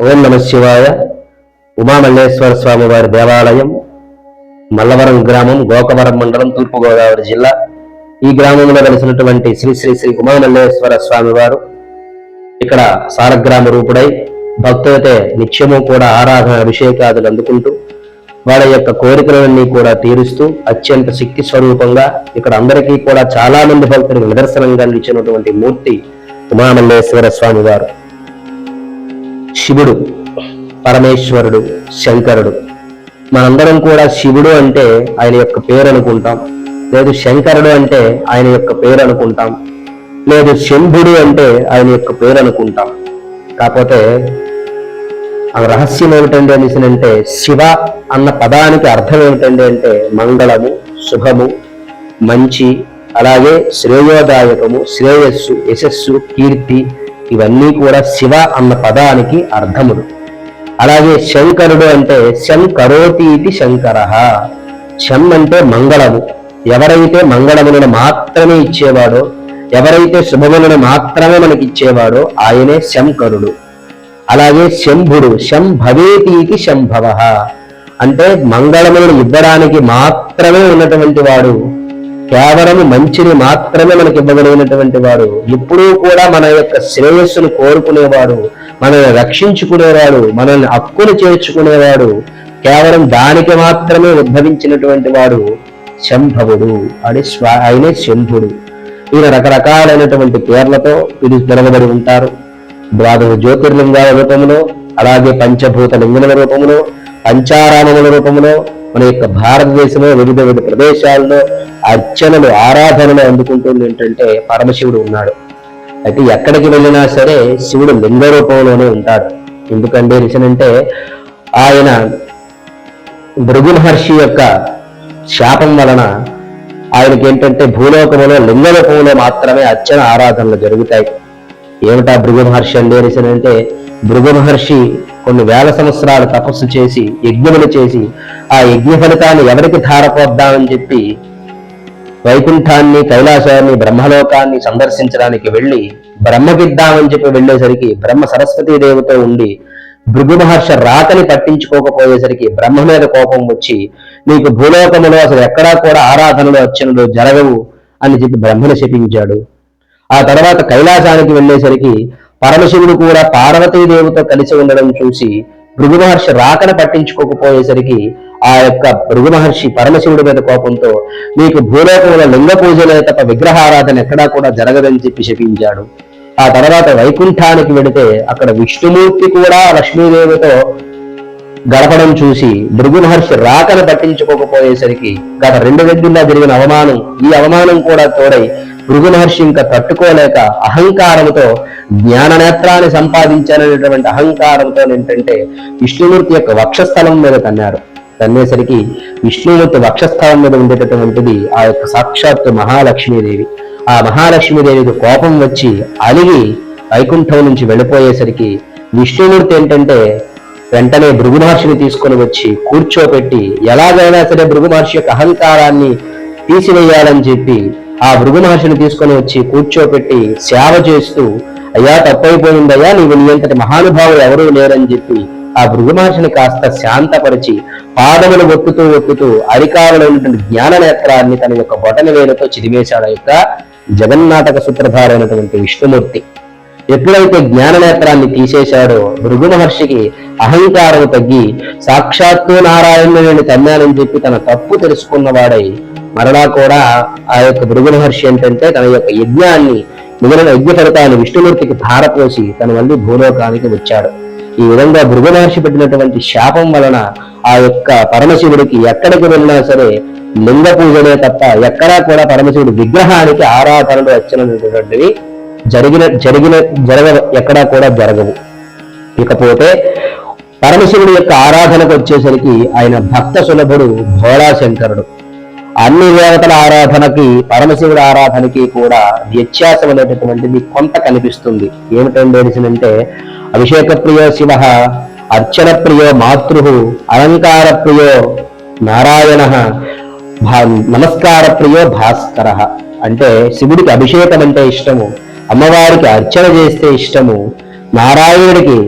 ఓం నమ శివాయ. ఉమామల్లేశ్వర స్వామి వారి దేవాలయం మల్లవరం గ్రామం గోకవరం మండలం తూర్పుగోదావరి జిల్లా. ఈ గ్రామంలో వెలిసినటువంటి శ్రీ శ్రీ శ్రీ ఉమామల్లేశ్వర స్వామి వారు ఇక్కడ సారగ్రామ రూపుడై భక్తులతో నిత్యము కూడా ఆరాధన అభిషేకాదులు అందుకుంటూ వాళ్ళ యొక్క కోరికలన్నీ కూడా తీరుస్తూ అత్యంత శక్తి స్వరూపంగా ఇక్కడ అందరికీ కూడా చాలా మంది భక్తులకు నిదర్శనంగా నిలిచినటువంటి మూర్తి ఉమామల్లేశ్వర స్వామి వారు. శివుడు పరమేశ్వరుడు శంకరుడు. మనందరం కూడా శివుడు అంటే ఆయన యొక్క పేరు అనుకుంటాం. లేదు శంకరుడు అంటే ఆయన యొక్క పేరు అనుకుంటాం. లేదు శంభుడు అంటే ఆయన యొక్క పేరు అనుకుంటాం. కాకపోతే ఆ రహస్యం ఏమిటండి అనేసి అంటే శివ అన్న పదానికి అర్థం ఏమిటండి అంటే మంగళము శుభము మంచి అలాగే శ్రేయోదాయకము శ్రేయస్సు యశస్సు కీర్తి ఇవన్నీ కూడా శివ అన్న పదానికి అర్థములు. అలాగే శంకరుడు అంటే శం కరోతి ఇది శంకర. శం అంటే మంగళము. ఎవరైతే మంగళములను మాత్రమే ఇచ్చేవాడో ఎవరైతే శుభములను మాత్రమే మనకి ఇచ్చేవాడో ఆయనే శంకరుడు. అలాగే శంభుడు శం ఇది శంభవ. అంటే మంగళములను ఇవ్వడానికి మాత్రమే ఉన్నటువంటి వాడు కేవలం మంచిని మాత్రమే మనకి ఇవ్వగలిగినటువంటి వాడు ఎప్పుడూ కూడా మన యొక్క శ్రేయస్సును కోరుకునేవాడు మనల్ని రక్షించుకునేవాడు మనల్ని హక్కులు చేర్చుకునేవాడు కేవలం దానికి మాత్రమే ఉద్భవించినటువంటి వాడు శంభవుడు. అని స్వా ఆయనే శంభుడు. ఈయన రకరకాలైనటువంటి పేర్లతో పిలు పిలువబడి ఉంటారు. ద్వాదశ జ్యోతిర్లింగాల రూపంలో అలాగే పంచభూత లింగముల రూపంలో పంచారామముల రూపంలో మన యొక్క భారతదేశంలో వివిధ వివిధ ప్రదేశాల్లో అర్చనలు ఆరాధనలు అందుకుంటుంది ఏంటంటే పరమశివుడు ఉన్నాడు. అయితే ఎక్కడికి వెళ్ళినా సరే శివుడు లింగ రూపంలోనే ఉంటాడు. ఎందుకంటే రిసనంటే ఆయన భృగు మహర్షి యొక్క శాపం వలన ఆయనకి ఏంటంటే భూలోకములో లింగ రూపంలో మాత్రమే అర్చన ఆరాధనలు జరుగుతాయి. ఏమిటా భృగు మహర్షి అంటే అంటే భృగు మహర్షి కొన్ని వేల సంవత్సరాలు తపస్సు చేసి యజ్ఞములు చేసి ఆ యజ్ఞ ఫలితాన్ని ఎవరికి ధారపోద్దామని చెప్పి వైకుంఠాన్ని కైలాసాన్ని బ్రహ్మలోకాన్ని సందర్శించడానికి వెళ్ళి బ్రహ్మకిద్దామని చెప్పి వెళ్ళేసరికి బ్రహ్మ సరస్వతీ దేవతో ఉండి భృగు మహర్షి రాతని పట్టించుకోకపోయేసరికి బ్రహ్మ మీద కోపం వచ్చి నీకు భూలోకములో అసలు ఎక్కడా కూడా ఆరాధనలు అర్చనలు జరగవు అని చెప్పి బ్రహ్మను శపించాడు. ఆ తర్వాత కైలాసానికి వెళ్ళేసరికి పరమశివుడు కూడా పార్వతీదేవితో కలిసి ఉండడం చూసి భృగు మహర్షి రాకన పట్టించుకోకపోయేసరికి ఆ యొక్క భృగు మహర్షి పరమశివుడి మీద కోపంతో నీకు భూలోకముల లింగ పూజలే తప్ప విగ్రహారాధన ఎక్కడా కూడా జరగదని చెప్పి శపించాడు. ఆ తర్వాత వైకుంఠానికి వెళితే అక్కడ విష్ణుమూర్తి కూడా లక్ష్మీదేవితో గడపడం చూసి భృగు మహర్షి రాకను పట్టించుకోకపోయేసరికి గత రెండు వెద్దుల్లా జరిగిన అవమానం ఈ అవమానం కూడా తోడై భృగు మహర్షి ఇంకా తట్టుకోలేక అహంకారంతో జ్ఞాన నేత్రాన్ని సంపాదించాలనేటువంటి అహంకారంతో ఏంటంటే విష్ణుమూర్తి యొక్క వక్షస్థలం మీద తన్నారు. తన్నేసరికి విష్ణుమూర్తి వక్షస్థలం మీద ఉండేటటువంటిది ఆ యొక్క సాక్షాత్తు మహాలక్ష్మీదేవి. ఆ మహాలక్ష్మీదేవికి కోపం వచ్చి అలిగి వైకుంఠం నుంచి వెళ్ళిపోయేసరికి విష్ణుమూర్తి ఏంటంటే వెంటనే భృగు మహర్షిని తీసుకొని వచ్చి కూర్చోపెట్టి ఎలాగైనా సరే భృగు మహర్షి యొక్క అహంకారాన్ని తీసివేయాలని చెప్పి ఆ భృగు మహర్షిని తీసుకొని వచ్చి కూర్చోపెట్టి సేవ చేస్తూ అయ్యా తప్పైపోయిందయ్యా నీవు నీ అంతటి మహానుభావులు ఎవరూ లేరని చెప్పి ఆ భృగు మహర్షిని కాస్త శాంతపరిచి పాదములు ఒత్తుతూ ఒత్తుతూ అరికాలలో ఉన్నటువంటి జ్ఞాన నేత్రాన్ని తన యొక్క బొటన వేలతో చిదివేశాడు యొక్క జగన్నాటక సూత్రధారైనటువంటి విష్ణుమూర్తి. ఎప్పుడైతే జ్ఞాన నేత్రాన్ని తీసేశాడో భృగు మహర్షికి అహంకారం తగ్గి సాక్షాత్తు నారాయణుని తన్నానని చెప్పి తన తప్పు తెలుసుకున్నవాడై మరలా కూడా ఆ యొక్క భృగు మహర్షి ఏంటంటే తన యొక్క యజ్ఞాన్ని మిగిలిన యజ్ఞ ఫలితాన్ని విష్ణుమూర్తికి ధారపోసి తన మళ్ళీ భూలోకానికి వచ్చాడు. ఈ విధంగా భృగు మహర్షి పెట్టినటువంటి శాపం వలన ఆ యొక్క పరమశివుడికి ఎక్కడికి వెళ్ళినా సరే లింగ పూజలే తప్ప ఎక్కడా కూడా పరమశివుడి విగ్రహానికి ఆరాధనలు వచ్చినటువంటివి జరిగిన జరిగిన జరగ ఎక్కడా కూడా జరగవు. ఇకపోతే పరమశివుడి యొక్క ఆరాధనకు వచ్చేసరికి ఆయన భక్త సులభుడు భోళాశంకరుడు. అన్ని దేవతల ఆరాధనకి పరమశివుడి ఆరాధనకి కూడా వ్యత్యాసం అనేటటువంటిది కొంత కనిపిస్తుంది. ఏమిటండి అంటే అభిషేక ప్రియో శివ అర్చన ప్రియో మాతృ అలంకార ప్రియో నారాయణ నమస్కార ప్రియో భాస్కర. అంటే శివుడికి అభిషేకం అంటే ఇష్టము అమ్మవారికి అర్చన చేస్తే ఇష్టము నారాయణుడికి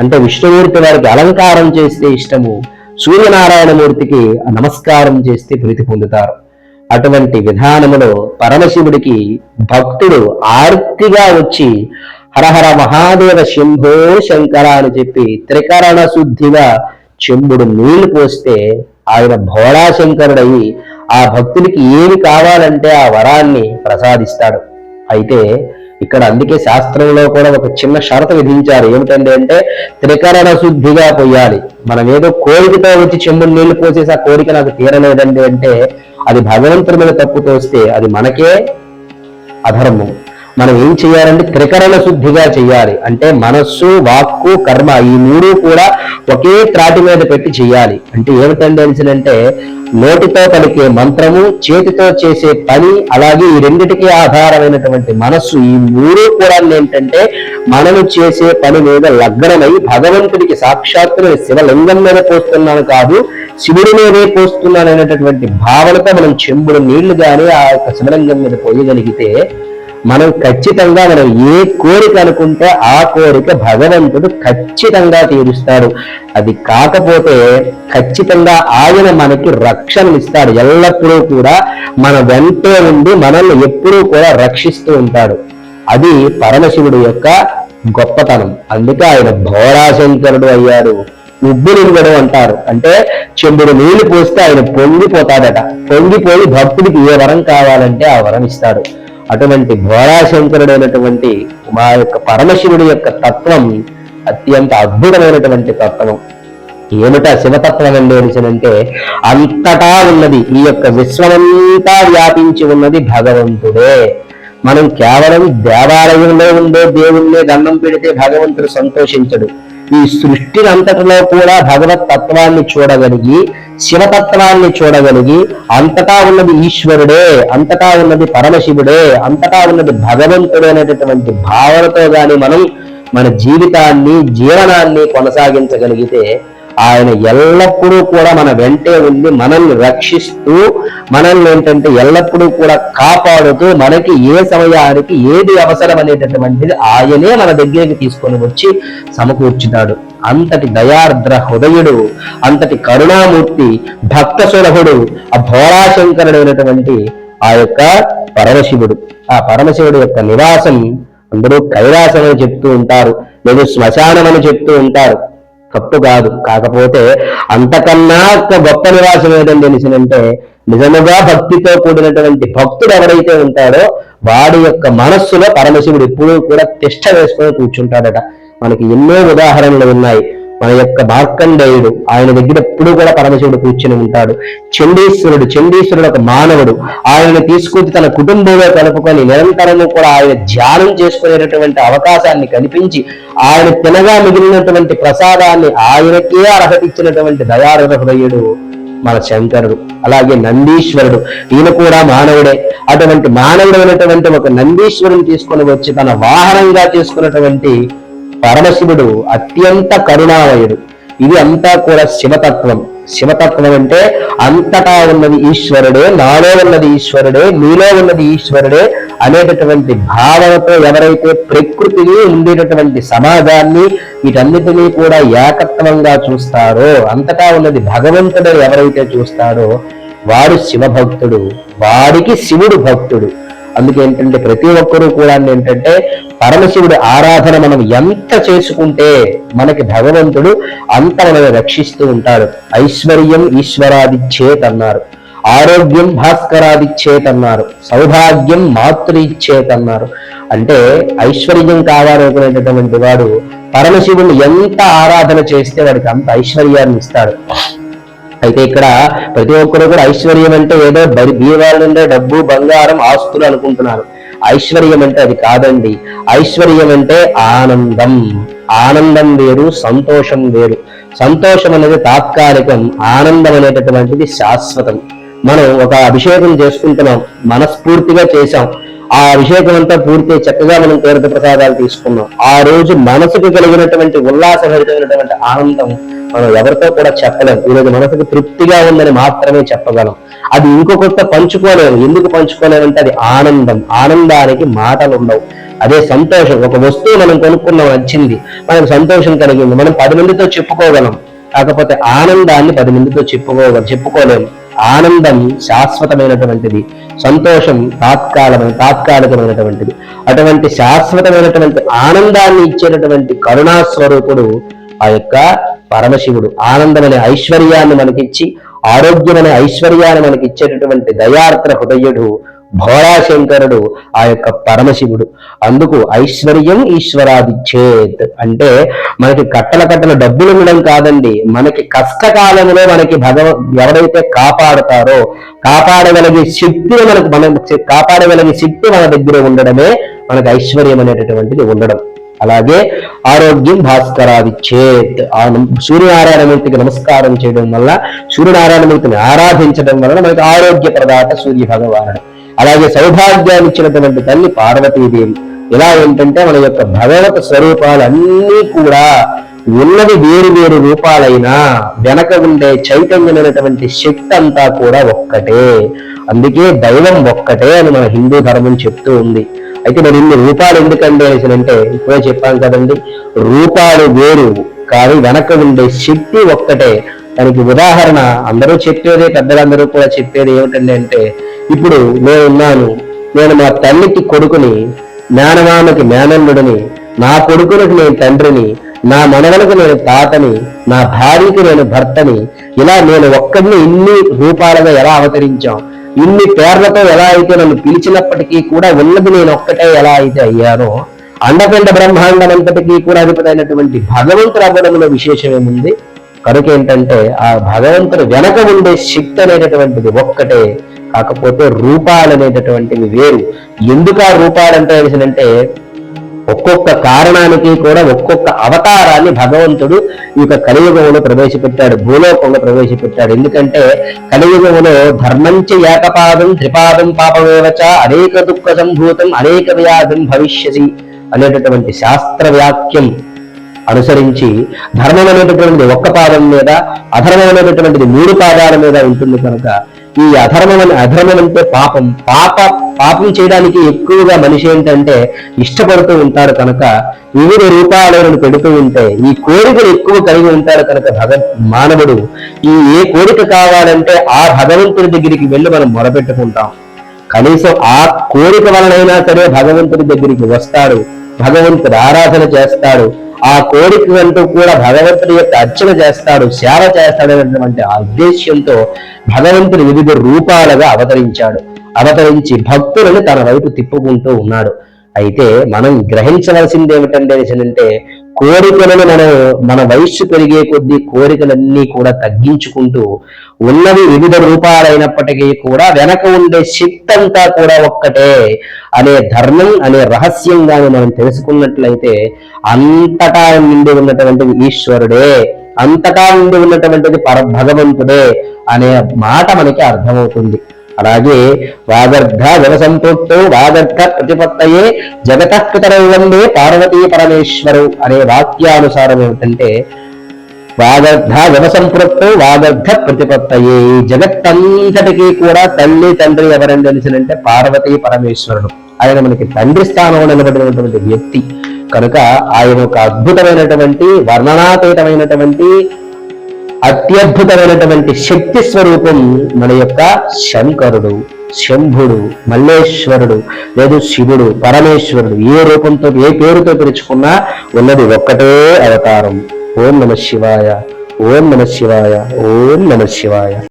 అంటే విష్ణుమూర్తి వారికి అలంకారం చేస్తే ఇష్టము సూర్యనారాయణమూర్తికి నమస్కారం చేస్తే ప్రీతి పొందుతారు. అటువంటి విధానములో పరమశివుడికి భక్తుడు ఆర్తిగా వచ్చి హరహర మహాదేవ శంభో శంకర అని చెప్పి త్రికరణ శుద్ధిగా చెంబుడు నీళ్ళు పోస్తే ఆయన భోళాశంకరుడయి ఆ భక్తుడికి ఏమి కావాలంటే ఆ వరాన్ని ప్రసాదిస్తాడు. అయితే ఇక్కడ అందుకే శాస్త్రంలో కూడా ఒక చిన్న షరతు విధించారు. ఏమిటంటే అంటే త్రికరణ శుద్ధిగా పోయాలి మనం ఏదో కోరికతో వచ్చి చెంబుడు నీళ్ళు పోసేసి ఆ కోరిక నాకు తీరలేదండి అంటే అది భగవంతుడి మీద తప్పు తోస్తే అది మనకే అధర్మం. మనం ఏం చేయాలంటే త్రికరణ శుద్ధిగా చేయాలి. అంటే మనస్సు వాక్కు కర్మ ఈ మూడు కూడా ఒకే త్రాటి మీద పెట్టి చేయాలి. అంటే ఏంటి అంటే నోటితో పలికే మంత్రము చేతితో చేసే పని అలాగే ఈ రెండిటికి ఆధారమైనటువంటి మనస్సు ఈ మూడు కూడా ఏంటంటే మనము చేసే పని మీద లగ్నమై భగవంతుడికి సాక్షాత్తు నేను శివలింగం మీద పోస్తున్నాను కాదు శివుడి మీదే పోస్తున్నాను అనేటటువంటి భావనతో మనం చెంబుడు నీళ్ళు కానీ ఆ యొక్క శివలింగం మీద పోయగలిగితే మనం ఖచ్చితంగా మనం ఏ కోరిక అనుకుంటే ఆ కోరిక భగవంతుడు ఖచ్చితంగా తీరుస్తాడు. అది కాకపోతే ఖచ్చితంగా ఆయన మనకి రక్షణ ఇస్తాడు. ఎల్లప్పుడూ కూడా మన వెంటే ఉండి మనల్ని ఎప్పుడూ కూడా రక్షిస్తూ ఉంటాడు. అది పరమశివుడు యొక్క గొప్పతనం. అందుకే ఆయన భోరాశంకరుడు అయ్యాడు. ఉబ్బులింగడు అంటారు. అంటే చెంబుడు నీళ్ళు పోస్తే ఆయన పొంగిపోతాడట. పొంగిపోయి భక్తుడికి ఏ వరం కావాలంటే ఆ వరం ఇస్తాడు. అటువంటి ఘోరాశంకరుడైనటువంటి మా యొక్క పరమశివుడి యొక్క తత్వం అత్యంత అద్భుతమైనటువంటి తత్వం ఏమిటా శివతత్వం అండి అంటే అంతటా ఉన్నది ఈ యొక్క విశ్వమంతా వ్యాపించి ఉన్నది భగవంతుడే. మనం కేవలం దేవాలయంలో ఉండే దేవుణ్ణి దండం పెడితే భగవంతుడు సంతోషించడు. ఈ సృష్టినంతటిలో కూడా భగవత్ తత్వాన్ని చూడగలిగి శివతత్వాన్ని చూడగలిగి అంతటా ఉన్నది ఈశ్వరుడే అంతటా ఉన్నది పరమశివుడే అంతటా ఉన్నది భగవంతుడే అనేటటువంటి భావనతో గాని మనం మన జీవితాన్ని జీవనాన్ని కొనసాగించగలిగితే ఆయన ఎల్లప్పుడూ కూడా మన వెంటే ఉండి మనల్ని రక్షిస్తూ మనల్ని ఏంటంటే ఎల్లప్పుడూ కూడా కాపాడుతూ మనకి ఏ సమయానికి ఏది అవసరం అనేటటువంటిది ఆయనే మన దగ్గరికి తీసుకొని వచ్చి సమకూర్చుతాడు. అంతటి దయార్ద్ర హృదయుడు అంతటి కరుణామూర్తి భక్త సులభుడు ఆ భోళాశంకరుడైనటువంటి ఆ యొక్క పరమశివుడు. ఆ పరమశివుడు యొక్క నివాసం అందరూ కైలాసం అని చెప్తూ ఉంటారు లేదు శ్మశానం అని చెప్తూ ఉంటారు. తప్పు కాదు. కాకపోతే అంతకన్నా ఒక గొప్ప నివాసం ఏదండి తెలిసినంటే నిజముగా భక్తితో కూడినటువంటి భక్తుడు ఎవరైతే ఉంటాడో వాడి యొక్క మనస్సులో పరమశివుడు ఎప్పుడూ కూడా తిష్ట వేసుకొని కూర్చుంటాడట. మనకి ఎన్నో ఉదాహరణలు ఉన్నాయి. మన యొక్క మార్కండేయుడు ఆయన దగ్గర ఎప్పుడు కూడా పరమశివుడు కూర్చుని ఉంటాడు. చండీశ్వరుడు చండీశ్వరుడు ఒక మానవుడు. ఆయనను తీసుకొచ్చి తన కుటుంబంలో కలుపుకొని నిరంతరము కూడా ఆయన ధ్యానం చేసుకునేటటువంటి అవకాశాన్ని కల్పించి ఆయన తినగా మిగిలినటువంటి ప్రసాదాన్ని ఆయనకే అర్హత ఇచ్చినటువంటి దయారథ హృదయుడు మన శంకరుడు. అలాగే నందీశ్వరుడు. ఈయన కూడా మానవుడే. అటువంటి మానవుడైనటువంటి ఒక నందీశ్వరుని తీసుకొని వచ్చి తన వాహనంగా తీసుకున్నటువంటి పరమశివుడు అత్యంత కరుణామయుడు. ఇది అంతా కూడా శివతత్వం. శివతత్వం అంటే అంతటా ఉన్నది ఈశ్వరుడే నాలో ఉన్నది ఈశ్వరుడే నీలో ఉన్నది ఈశ్వరుడే అనేటటువంటి భావనతో ఎవరైతే ప్రకృతిని ఉండేటటువంటి సమాజాన్ని వీటన్నిటినీ కూడా ఏకత్వంగా చూస్తారో అంతటా ఉన్నది భగవంతుడే ఎవరైతే చూస్తారో వాడు శివభక్తుడు వాడికి శివుడు భక్తుడు. అందుకే ఏంటంటే ప్రతి ఒక్కరూ కూడా ఏంటంటే పరమశివుడి ఆరాధన మనం ఎంత చేసుకుంటే మనకి భగవంతుడు అంత మనల్ని రక్షిస్తూ ఉంటాడు. ఐశ్వర్యం ఈశ్వరాదిచ్చేత్ అన్నారు ఆరోగ్యం భాస్కరాదిచ్చేత్ అన్నారు సౌభాగ్యం మాతృయిచ్చేత్ అన్నారు అంటే ఐశ్వర్యం కావాలనుకునేటటువంటి వాడు పరమశివుని ఎంత ఆరాధన చేస్తే వాడికి అంత ఐశ్వర్యాన్ని ఇస్తాడు. అయితే ఇక్కడ ప్రతి ఒక్కరు కూడా ఐశ్వర్యం అంటే ఏదో బరి బీవాల నుండే డబ్బు బంగారం ఆస్తులు అనుకుంటున్నారు. ఐశ్వర్యం అంటే అది కాదండి. ఐశ్వర్యం అంటే ఆనందం. ఆనందం వేరు సంతోషం వేరు. సంతోషం అనేది తాత్కాలికం. ఆనందం అనేటటువంటిది శాశ్వతం. మనం ఒక అభిషేకం చేసుకుంటున్నాం. మనస్ఫూర్తిగా చేశాం. ఆ అభిషేకం అంతా పూర్తి చక్కగా మనం తీర్థ ప్రసాదాలు తీసుకున్నాం. ఆ రోజు మనసుకు కలిగినటువంటి ఉల్లాసభరితమైనటువంటి ఆనందం మనం ఎవరితో కూడా చెప్పలేం. ఈరోజు మనసుకు తృప్తిగా ఉందని మాత్రమే చెప్పగలం. అది ఇంకొకరితో పంచుకోలేము. ఎందుకు పంచుకోలేమంటే అది ఆనందం. ఆనందానికి మాటలు ఉండవు. అదే సంతోషం. ఒక వస్తువు మనం కొనుక్కున్నాం నచ్చింది. మనకు సంతోషం కలిగింది. మనం పది మందితో చెప్పుకోగలం. కాకపోతే ఆనందాన్ని పది మందితో చెప్పుకోగలం చెప్పుకోలేము. ఆనందం శాశ్వతమైనటువంటిది. సంతోషం తాత్కాలమైన తాత్కాలికమైనటువంటిది. అటువంటి శాశ్వతమైనటువంటి ఆనందాన్ని ఇచ్చేటటువంటి కరుణా స్వరూపుడు ఆ యొక్క పరమశివుడు. ఆనందమనే ఐశ్వర్యాన్ని మనకిచ్చి ఆరోగ్యమనే ఐశ్వర్యాన్ని మనకి ఇచ్చేటటువంటి దయార్త్ర హృదయుడు భోళాశంకరుడు ఆ యొక్క పరమశివుడు. అందుకు ఐశ్వర్యం ఈశ్వరాదిచ్చేత్ అంటే మనకి కట్టల కట్టల డబ్బులు ఉండడం కాదండి. మనకి కష్టకాలంలో మనకి భగవ ఎవరైతే కాపాడుతారో కాపాడగలిగే శక్తిని మనకు మనం కాపాడగలిగే శక్తి మన దగ్గర ఉండడమే మనకు ఐశ్వర్యం అనేటటువంటిది ఉండడం. అలాగే ఆరోగ్యం భాస్కరాదిచ్చేత్. ఆ సూర్యనారాయణమూర్తికి నమస్కారం చేయడం వల్ల సూర్యనారాయణమూర్తిని ఆరాధించడం వలన మనకి ఆరోగ్య ప్రదాత సూర్య భగవానుడు. అలాగే సౌభాగ్యాన్ని ఇచ్చినటువంటి తల్లి పార్వతీదేవి. ఇలా ఏంటంటే మన యొక్క భగవత స్వరూపాలన్నీ కూడా ఉన్నది వేరు వేరు రూపాలైనా వెనక ఉండే చైతన్యమైనటువంటి శక్తి అంతా కూడా ఒక్కటే. అందుకే దైవం ఒక్కటే అని మన హిందూ ధర్మం చెప్తూ ఉంది. అయితే మరి ఇన్ని రూపాలు ఎందుకండి అనేసి అంటే ఇప్పుడే చెప్పాను కదండి రూపాలు వేరు కానీ వెనక ఉండే శక్తి ఒక్కటే. దానికి ఉదాహరణ అందరూ చెప్పేదే పెద్దలందరూ కూడా చెప్పేది ఏమిటండి అంటే ఇప్పుడు నేనున్నాను నేను మా తల్లికి కొడుకుని మేనమామకి మేనల్లుడిని నా కొడుకులకు నేను తండ్రిని నా మనవలకు నేను తాతని నా భార్యకి నేను భర్తని ఇలా నేను ఒక్కడిని ఇన్ని రూపాలుగా ఎలా అవతరించాం? ఇన్ని పేర్లతో ఎలా అయితే నన్ను పిలిచినప్పటికీ కూడా ఉన్నది నేను ఒక్కటే ఎలా అయితే అయ్యానో అండపిండ బ్రహ్మాండం అంతటికీ కూడా అధిపతైనటువంటి భగవంతుడు అవ్వడంలో విశేషం ఏముంది కనుక ఏంటంటే ఆ భగవంతుడు వెనక ఉండే శక్తి అనేటటువంటిది ఒక్కటే కాకపోతే రూపాలు అనేటటువంటివి వేరు. ఎందుకు ఆ రూపాలు అంటే అంటే ఒక్కొక్క కారణానికి కూడా ఒక్కొక్క అవతారాన్ని భగవంతుడు ఈ యొక్క కలియుగంలో ప్రవేశపెట్టాడు భూలోకంలో ప్రవేశపెట్టాడు. ఎందుకంటే కలియుగంలో ధర్మంచ ఏకపాదం త్రిపాదం పాపమేవచ అనేక దుఃఖ సంభూతం అనేక వ్యాధం భవిష్యసి అనేటటువంటి శాస్త్ర వాక్యం అనుసరించి ధర్మం అనేటటువంటిది ఒక్క పాదం మీద అధర్మం అనేటటువంటిది మూడు పాదాల మీద ఉంటుంది కనుక ఈ అధర్మం అధర్మం అంటే పాపం. పాప పాపం చేయడానికి ఎక్కువగా మనిషి ఏంటంటే ఇష్టపడుతూ ఉంటారు కనుక వివిధ రూపాలను పెడుతూ ఉంటే ఈ కోరికలు ఎక్కువ కలిగి ఉంటారు కనుక భగ మానవుడు. ఈ ఏ కోరిక కావాలంటే ఆ భగవంతుడి దగ్గరికి వెళ్ళి మనం మొరపెట్టుకుంటాం. కనీసం ఆ కోరిక వలనైనా సరే భగవంతుడి దగ్గరికి వస్తాడు. భగవంతుడు ఆరాధన చేస్తాడు. ఆ కోరిక అంటూ కూడా భగవంతుడి యొక్క అర్చన చేస్తాడు సేవ చేస్తాడనేటువంటి ఆ ఉద్దేశ్యంతో భగవంతుడు వివిధ రూపాలుగా అవతరించాడు. అవతరించి భక్తులను తన వైపు తిప్పుకుంటూ ఉన్నాడు. అయితే మనం గ్రహించవలసింది ఏమిటంటే అంటే కోరికలను మనం మన వయస్సు పెరిగే కొద్దీ కోరికలన్నీ కూడా తగ్గించుకుంటూ ఉన్నవి వివిధ రూపాలైనప్పటికీ కూడా వెనక ఉండే శక్తి అంతా కూడా ఒక్కటే అనే ధర్మం అనే రహస్యంగాను మనం తెలుసుకున్నట్లయితే అంతటా నిండి ఉన్నటువంటి ఈశ్వరుడే అంతటా నిండి ఉన్నటువంటిది పర భగవంతుడే అనే మాట మనకి అర్థమవుతుంది. అలాగే వాగర్ధ జనసంపృక్తో వాగర్ధ ప్రతిపత్తయే జగత వందే పార్వతీ పరమేశ్వరు అనే వాక్యానుసారం ఏమిటంటే వాగర్ధ జనసంపృక్తో వాగర్ధ ప్రతిపత్తయే జగత్తంతటికీ కూడా తల్లి తండ్రి ఎవరని తెలిసినంటే పార్వతీ పరమేశ్వరుడు. ఆయన మనకి తండ్రి స్థానంలో నిలబడినటువంటి వ్యక్తి. కనుక ఆయన ఒక అద్భుతమైనటువంటి వర్ణనాతీతమైనటువంటి అత్యద్భుతమైనటువంటి శక్తి స్వరూపం మన యొక్క శంకరుడు శంభుడు మల్లేశ్వరుడు లేదు శివుడు పరమేశ్వరుడు ఏ రూపంతో ఏ పేరుతో పిలుచుకున్నా ఉన్నది ఒక్కటే అవతారం. ఓం నమ శివాయ ఓం నమ శివాయ ఓం నమ శివాయ.